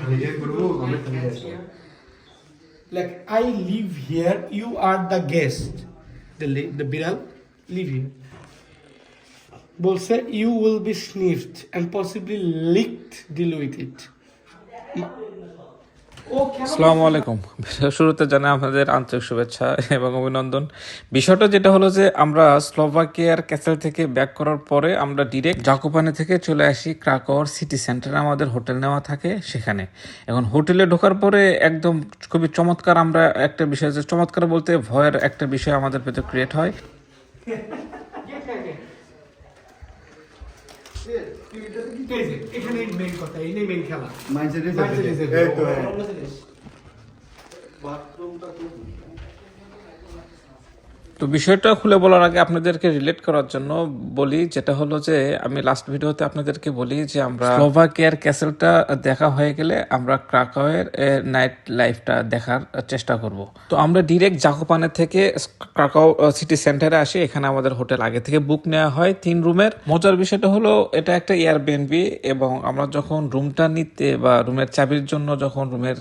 খালিদের করবো আমি খালিদের Like I live here, you are the guest. The li- the Biral live here. বলছে you will be sniffed and possibly licked deal with it. আসসালামু আলাইকুম। শুরুতে জানাই আপনাদের আন্তরিক শুভেচ্ছা এবং অভিনন্দন। বিষয়টা যেটা হলো যে আমরা স্লোভাকিয়ার ক্যাসেল থেকে ব্যাক করার পরে আমরা ডিরেক্ট জাকোপানে থেকে চলে আসি ক্রাকোর সিটি সেন্টারে, আমাদের হোটেল নেওয়া থাকে সেখানে। এখন হোটেলে ঢোকার পরে একদম খুবই চমৎকার আমরা একটা বিষয় চমৎকার বলতে ভয়ের একটা বিষয় আমাদের ভেতর ক্রিয়েট হয়। এই যে, এখানে মেইন কথা এই মেইন খেলা। মাইন্ডসেট এই তো। হ্যাঁ। তো বিষয়টা খুলে বলার আগে আপনাদেরকে রিলেট করার জন্য বলি যেটা হলো যে আমি লাস্ট ভিডিওতে আপনাদেরকে বলি যে আমরা স্লোভাকিয়ার ক্যাসেলটা দেখা হয়ে গেলে আমরা ক্রাকাওয়ের নাইট লাইফটা দেখার চেষ্টা করব। তো আমরা ডিরেক্ট জাকোপানে থেকে ক্রাকাও সিটি সেন্টারে আসি এখানে আমাদের হোটেল আগে থেকে বুক নেওয়া হয় তিন রুমের। মজার বিষয়টা হলো এটা একটা এয়ারবিএনবি এবং আমরা যখন রুমটা নিতে বা রুমের চাবির জন্য যখন রুমের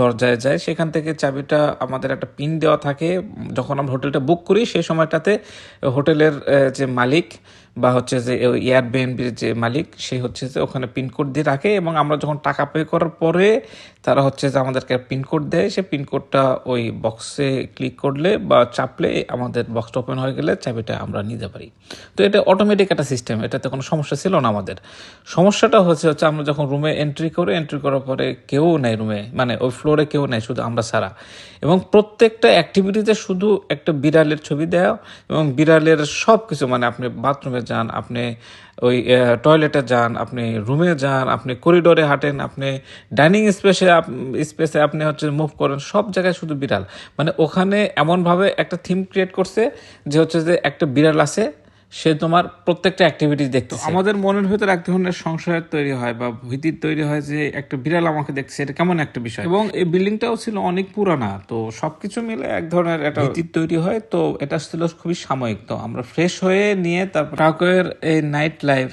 দরজায় যাই সেখান থেকে চাবিটা আমাদের একটা পিন দেওয়া থাকে। যখন আমরা হোটেলটা বুক করি সেই সময়টাতে হোটেলের যে মালিক বা হচ্ছে যে এয়ারবিএনবির যে মালিক, সে হচ্ছে যে ওখানে পিনকোড দিয়ে রাখে এবং আমরা যখন টাকা পে করার পরে তারা হচ্ছে যে আমাদেরকে পিনকোড দেয়। সে পিনকোডটা ওই বক্সে ক্লিক করলে বা চাপলে আমাদের বক্সটা ওপেন হয়ে গেলে চাবিটা আমরা নিতে পারি। তো এটা অটোমেটিক একটা সিস্টেম এটাতে কোনো সমস্যা ছিল না আমাদের। সমস্যাটা হচ্ছে হচ্ছে আমরা যখন রুমে এন্ট্রি করে এন্ট্রি করার পরে কেউ নেই রুমে মানে ওই ফ্লোরে কেউ নেই, শুধু আমরা ছাড়া। এবং প্রত্যেকটা অ্যাক্টিভিটিতে শুধু একটা বিড়ালের ছবি দেওয়া এবং বিড়ালের সব কিছু মানে আপনি বাথরুমে যান, আপনি ওই টয়লেটে যান, আপনি রুমে যান, আপনি করিডোরে হাঁটেন, আপনি ডাইনিং স্পেসে স্পেসে আপনি হচ্ছে মুভ করেন, সব জায়গায় শুধু বিড়াল। মানে ওখানে এমনভাবে একটা থিম ক্রিয়েট করছে যে হচ্ছে যে একটা বিড়াল আছে সে তোমার প্রত্যেকটা অ্যাক্টিভিটি দেখতো আমাদের মনের ভেতর এক ধরনের সংশয় তৈরি হয় বা ভীতির তৈরি হয় যে একটা বিড়াল আমাকে দেখছে এটা কেমন একটা বিষয়? এবং এই বিল্ডিংটাও ছিল অনেক পুরানা তো সবকিছু মিলে এক ধরনের একটা ভীতির তৈরি হয় তো এটা ছিল খুবই সাময়িক। তো আমরা ফ্রেশ হয়ে নিয়ে তারপর টাকের এই নাইট লাইফ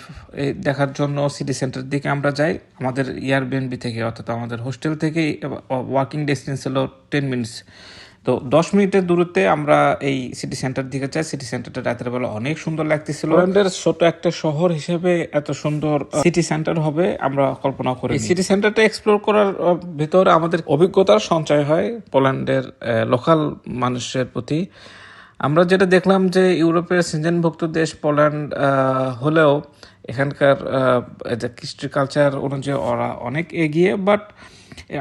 দেখার জন্য সিটি সেন্টার দিকে আমরা যাই আমাদের ইয়ারবিএনবি থেকে অর্থাৎ আমাদের হোস্টেল থেকেই ওয়াকিং ডিস্টেন্স হলো টেন মিনিটস তো দশ মিনিটের দূরত্বে আমরা এই সিটি সেন্টার দিকে যাই। সিটি সেন্টারটা রাতের বেলা অনেক সুন্দর লাগতেছিল। পোল্যান্ডের ছোট একটা শহর হিসেবে এত সুন্দর সিটি সেন্টার হবে আমরা কল্পনা করি সিটি সেন্টারটা এক্সপ্লোর করার ভিতরে আমাদের অভিজ্ঞতার সঞ্চয় হয় পোল্যান্ডের লোকাল মানুষের প্রতি। আমরা যেটা দেখলাম যে ইউরোপের সিজনভুক্ত দেশ পোল্যান্ড হলেও এখানকার কৃষ্টি কালচার অনুযায়ী ওরা অনেক এগিয়ে বাট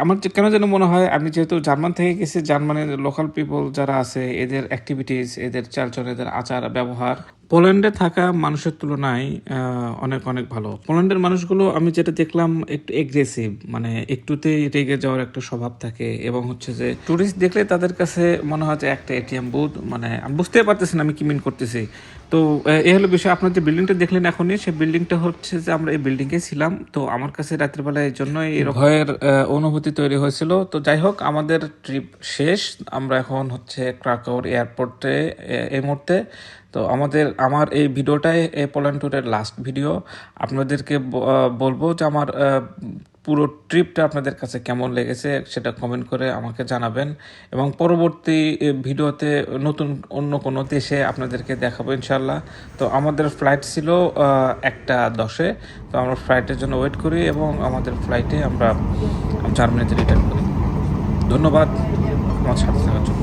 আমার কেন যেন মনে হয় আমি যেহেতু জার্মান থেকে গেছি, জার্মানের লোকাল পিপল যারা আছে, এদের অ্যাক্টিভিটিস এদের চালচল, এদের আচার, ব্যবহার পোল্যান্ডে থাকা মানুষের তুলনায় অনেক অনেক ভালো। পোল্যান্ডের মানুষগুলো, আমি যেটা দেখলাম, একটু এগ্রেসিভ মানে একটুতেই রেগে যাওয়ার একটা স্বভাব থাকে। এবং হচ্ছে যে টুরিস্ট দেখলে তাদের কাছে মনে হয় যে, একটা এটিএম বুথ মানে আমি বুঝতে পারতেছি না আমি কি মিন করতেছি। তো এই হলো বিষয়। আপনার যে বিল্ডিংটা দেখলেন এখনই সেই বিল্ডিংটা হচ্ছে যে, আমরা এই বিল্ডিংয়ে ছিলাম। তো আমার কাছে রাতের বেলা এই জন্যই ভয়ের অনুভূতি তৈরি হয়েছিল। তো যাই হোক, আমাদের ট্রিপ শেষ। আমরা এখন হচ্ছে ক্রাকাওর এয়ারপোর্টে এই মুহূর্তে। তো আমাদের, আমার এই ভিডিওটাই এই পোল্যান্ড ট্যুরের লাস্ট ভিডিও আপনাদেরকে বলব যে আমার পুরো ট্রিপটা আপনাদের কাছে কেমন লেগেছে সেটা কমেন্ট করে আমাকে জানাবেন। এবং পরবর্তী ভিডিওতে নতুন অন্য কোনো দেশে আপনাদেরকে দেখাবো ইনশাল্লাহ তো আমাদের ফ্লাইট ছিল একটা দশে। তো আমরা ফ্লাইটের জন্য ওয়েট করি এবং আমাদের ফ্লাইটে আমরা জার্মানিতে রিটার্ন করি। ধন্যবাদ। আমার সাথে থাকার জন্য।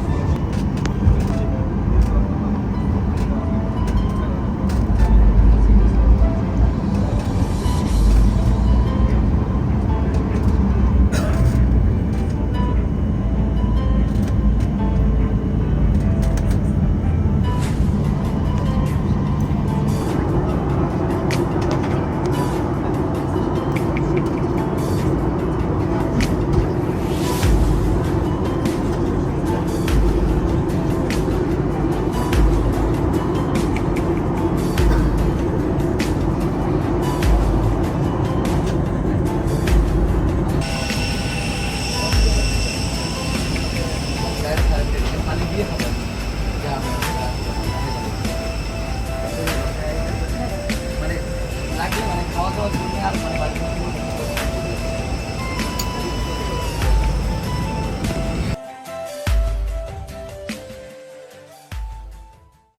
মানে